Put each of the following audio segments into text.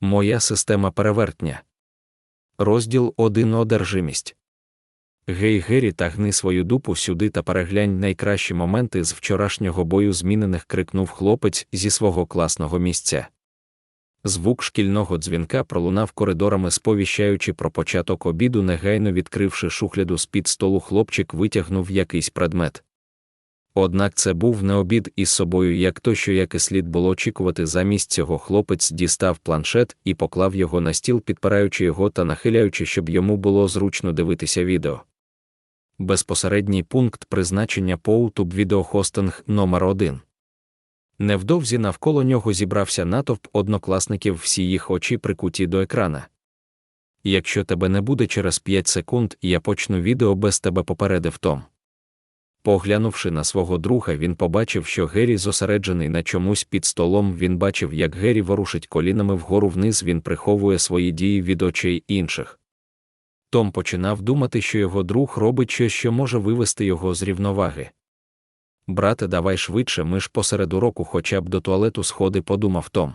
Моя система перевертня. Розділ 1 Одержимість. Гей Гері та гни свою дупу сюди та переглянь найкращі моменти з вчорашнього бою змінених крикнув хлопець зі свого класного місця. Звук шкільного дзвінка пролунав коридорами, сповіщаючи про початок обіду, негайно відкривши шухляду з під столу, хлопчик витягнув якийсь предмет. Однак це був не обід із собою, як то, що як і слід було очікувати, замість цього хлопець дістав планшет і поклав його на стіл, підпираючи його та нахиляючи, щоб йому було зручно дивитися відео. Безпосередній пункт призначення поутуб відеохостинг номер 1 Невдовзі навколо нього зібрався натовп однокласників, всі їх очі прикуті до екрана. Якщо тебе не буде через 5 секунд, я почну відео без тебе попередив Том. Поглянувши на свого друга, він побачив, що Геррі зосереджений на чомусь під столом. Він бачив, як Геррі ворушить колінами вгору вниз, він приховує свої дії від очей інших. Том починав думати, що його друг робить щось, що може вивести його з рівноваги. Брате, давай швидше, ми ж посеред уроку хоча б до туалету сходи, подумав Том.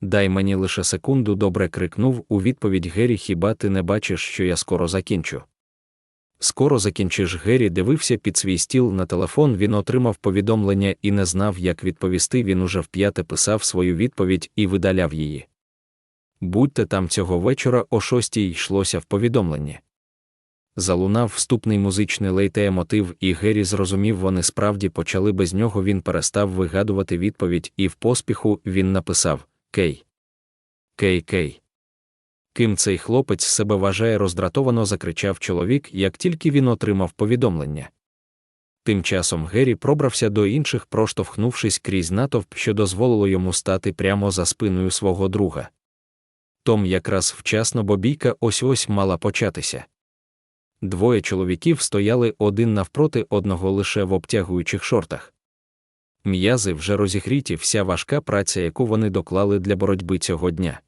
Дай мені лише секунду, добре крикнув у відповідь Геррі, хіба ти не бачиш, що я скоро закінчу? Скоро закінчиш Геррі дивився під свій стіл на телефон, він отримав повідомлення і не знав, як відповісти. Він уже вп'яте писав свою відповідь і видаляв її. Будьте там цього вечора о шостій йшлося в повідомленні. Залунав вступний музичний лейтеє мотив, і Геррі зрозумів, вони справді почали без нього. Він перестав вигадувати відповідь, і в поспіху він написав Кей. Кей Кей. Ким цей хлопець себе вважає, роздратовано закричав чоловік, як тільки він отримав повідомлення. Тим часом Геррі пробрався до інших, проштовхнувшись крізь натовп, що дозволило йому стати прямо за спиною свого друга. Том якраз вчасно, бо бійка ось ось мала початися. Двоє чоловіків стояли один навпроти одного лише в обтягуючих шортах. М'язи вже розігріті вся важка праця, яку вони доклали для боротьби цього дня.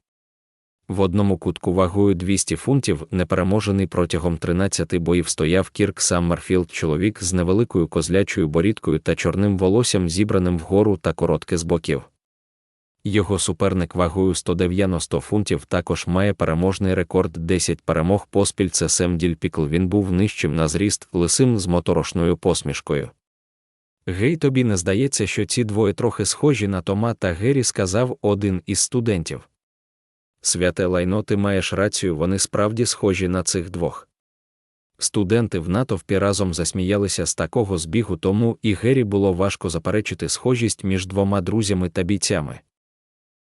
В одному кутку вагою 200 фунтів, непереможений протягом 13 боїв стояв Кірк Саммерфілд, чоловік з невеликою козлячою борідкою та чорним волоссям, зібраним вгору та коротке з боків. Його суперник вагою 190 фунтів також має переможний рекорд 10 перемог поспіль. Це Сем Дільпікл. Він був нижчим на зріст, лисим з моторошною посмішкою. Гей, тобі не здається, що ці двоє трохи схожі на Тома та Геррі, сказав один із студентів. Святе лайно, ти маєш рацію, вони справді схожі на цих двох. Студенти в натовпі разом засміялися з такого збігу, тому і Гері було важко заперечити схожість між двома друзями та бійцями.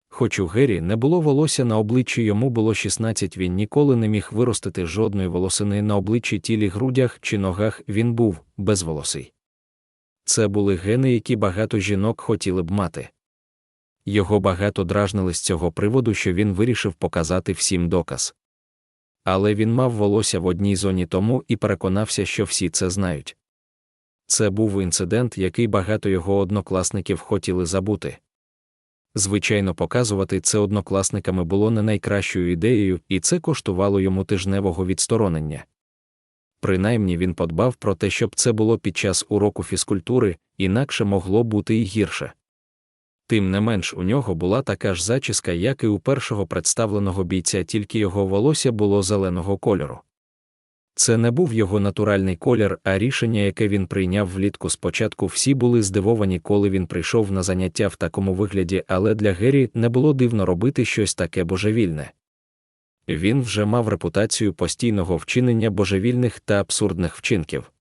Хоч у Гері не було волосся на обличчі, йому було 16, він ніколи не міг виростити жодної волосини на обличчі тілі грудях чи ногах, він був безволосий. Це були гени, які багато жінок хотіли б мати. Його багато дражнили з цього приводу, що він вирішив показати всім доказ. Але він мав волосся в одній зоні тому і переконався, що всі це знають. Це був інцидент, який багато його однокласників хотіли забути. Звичайно, показувати це однокласниками було не найкращою ідеєю, і це коштувало йому тижневого відсторонення. Принаймні він подбав про те, щоб це було під час уроку фізкультури, інакше могло бути й гірше. Тим не менш у нього була така ж зачіска, як і у першого представленого бійця, тільки його волосся було зеленого кольору. Це не був його натуральний колір, а рішення, яке він прийняв влітку спочатку, всі були здивовані, коли він прийшов на заняття в такому вигляді, але для Геррі не було дивно робити щось таке божевільне. Він вже мав репутацію постійного вчинення божевільних та абсурдних вчинків.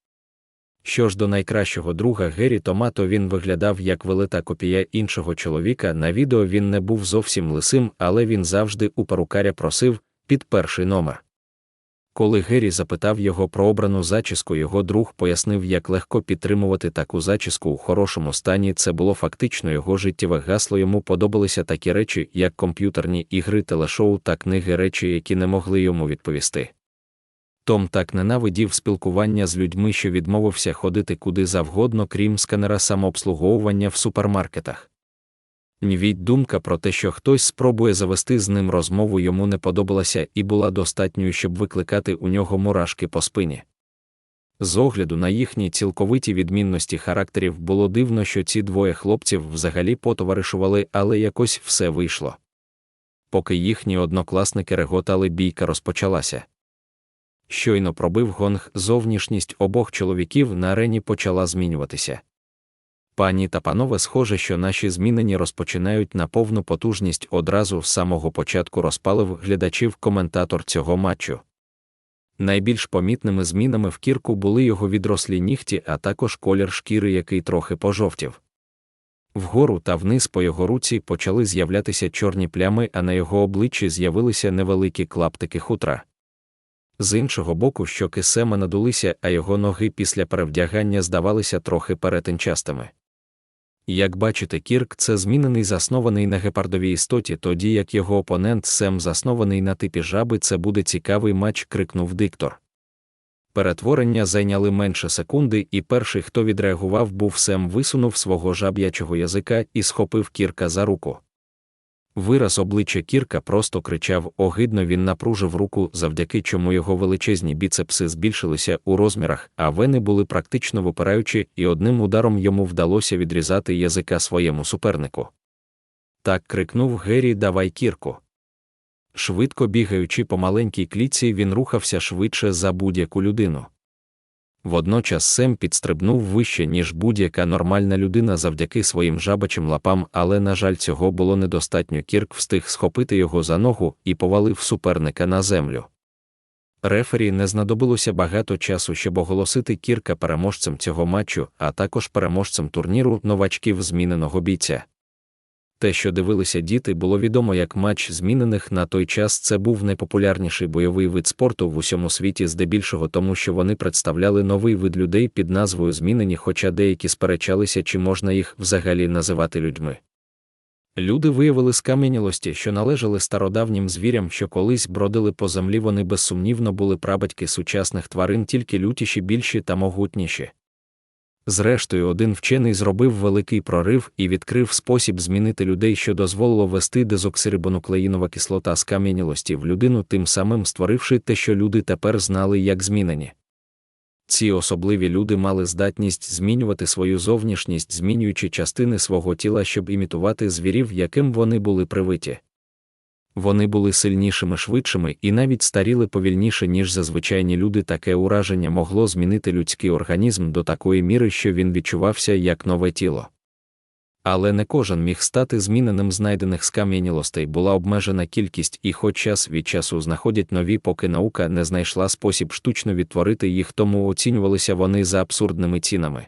Що ж до найкращого друга Гері Томато він виглядав як велика копія іншого чоловіка. На відео він не був зовсім лисим, але він завжди у перукаря просив під перший номер. Коли Гері запитав його про обрану зачіску, його друг пояснив, як легко підтримувати таку зачіску у хорошому стані. Це було фактично його життєве гасло. Йому подобалися такі речі, як комп'ютерні ігри, телешоу та книги речі, які не могли йому відповісти. Том так ненавидів спілкування з людьми, що відмовився ходити куди завгодно, крім сканера самообслуговування в супермаркетах. Нівіть думка про те, що хтось спробує завести з ним розмову, йому не подобалася і була достатньою, щоб викликати у нього мурашки по спині. З огляду на їхні цілковиті відмінності характерів було дивно, що ці двоє хлопців взагалі потоваришували, але якось все вийшло. поки їхні однокласники реготали, бійка розпочалася. Щойно пробив гонг, зовнішність обох чоловіків на арені почала змінюватися. Пані та панове, схоже, що наші змінені розпочинають на повну потужність одразу з самого початку розпалив глядачів коментатор цього матчу. Найбільш помітними змінами в кірку були його відрослі нігті, а також колір шкіри, який трохи пожовтів. Вгору та вниз по його руці почали з'являтися чорні плями, а на його обличчі з'явилися невеликі клаптики хутра. З іншого боку, щоки Сема надулися, а його ноги після перевдягання здавалися трохи перетинчастими. Як бачите, Кірк це змінений заснований на гепардовій істоті, тоді як його опонент Сем заснований на типі жаби, це буде цікавий матч, крикнув диктор. Перетворення зайняли менше секунди, і перший, хто відреагував, був Сем, висунув свого жаб'ячого язика і схопив Кірка за руку. Вираз обличчя Кірка просто кричав огидно він напружив руку, завдяки чому його величезні біцепси збільшилися у розмірах, а вени були практично випираючі, і одним ударом йому вдалося відрізати язика своєму супернику. Так крикнув Геррі Давай Кірку. Швидко бігаючи по маленькій клітці, він рухався швидше за будь-яку людину. Водночас Сем підстрибнув вище, ніж будь-яка нормальна людина завдяки своїм жабачим лапам, але, на жаль, цього було недостатньо. Кірк встиг схопити його за ногу і повалив суперника на землю. Рефері не знадобилося багато часу, щоб оголосити Кірка переможцем цього матчу, а також переможцем турніру новачків зміненого бійця. Те, що дивилися діти, було відомо як матч змінених на той час. Це був найпопулярніший бойовий вид спорту в усьому світі, здебільшого тому, що вони представляли новий вид людей під назвою змінені, хоча деякі сперечалися, чи можна їх взагалі називати людьми. Люди виявили скам'янілості, що належали стародавнім звірям, що колись бродили по землі, вони безсумнівно були прабатьки сучасних тварин, тільки лютіші, більші та могутніші. Зрештою, один вчений зробив великий прорив і відкрив спосіб змінити людей, що дозволило вести дезоксирибонуклеїнова кислота з кам'янілості в людину, тим самим створивши те, що люди тепер знали як змінені. Ці особливі люди мали здатність змінювати свою зовнішність, змінюючи частини свого тіла, щоб імітувати звірів, яким вони були привиті. Вони були сильнішими, швидшими і навіть старіли повільніше, ніж зазвичайні люди. Таке ураження могло змінити людський організм до такої міри, що він відчувався як нове тіло. Але не кожен міг стати зміненим знайдених скам'янілостей була обмежена кількість, і хоч час від часу знаходять нові, поки наука не знайшла спосіб штучно відтворити їх, тому оцінювалися вони за абсурдними цінами.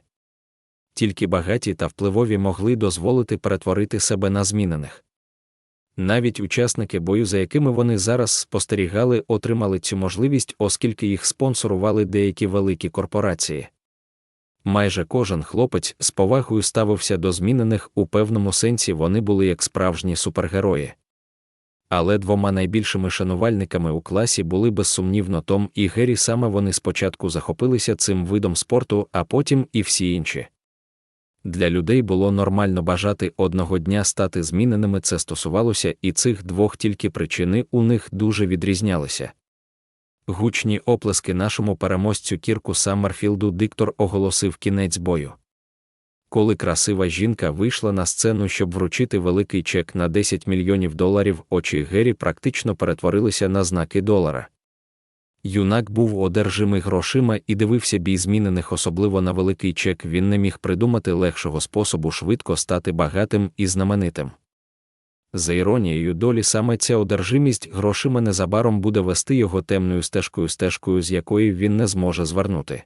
Тільки багаті та впливові могли дозволити перетворити себе на змінених. Навіть учасники бою, за якими вони зараз спостерігали, отримали цю можливість, оскільки їх спонсорували деякі великі корпорації. Майже кожен хлопець з повагою ставився до змінених у певному сенсі вони були як справжні супергерої. Але двома найбільшими шанувальниками у класі були безсумнівно Том і Геррі, саме вони спочатку захопилися цим видом спорту, а потім і всі інші. Для людей було нормально бажати одного дня стати зміненими, це стосувалося, і цих двох тільки причини у них дуже відрізнялися. Гучні оплески нашому переможцю Кірку Саммерфілду диктор оголосив кінець бою. Коли красива жінка вийшла на сцену, щоб вручити великий чек на 10 мільйонів доларів, очі Гері практично перетворилися на знаки долара. Юнак був одержимий грошима і дивився бій змінених, особливо на великий чек. Він не міг придумати легшого способу швидко стати багатим і знаменитим. За іронією долі, саме ця одержимість грошима незабаром буде вести його темною стежкою стежкою, з якої він не зможе звернути.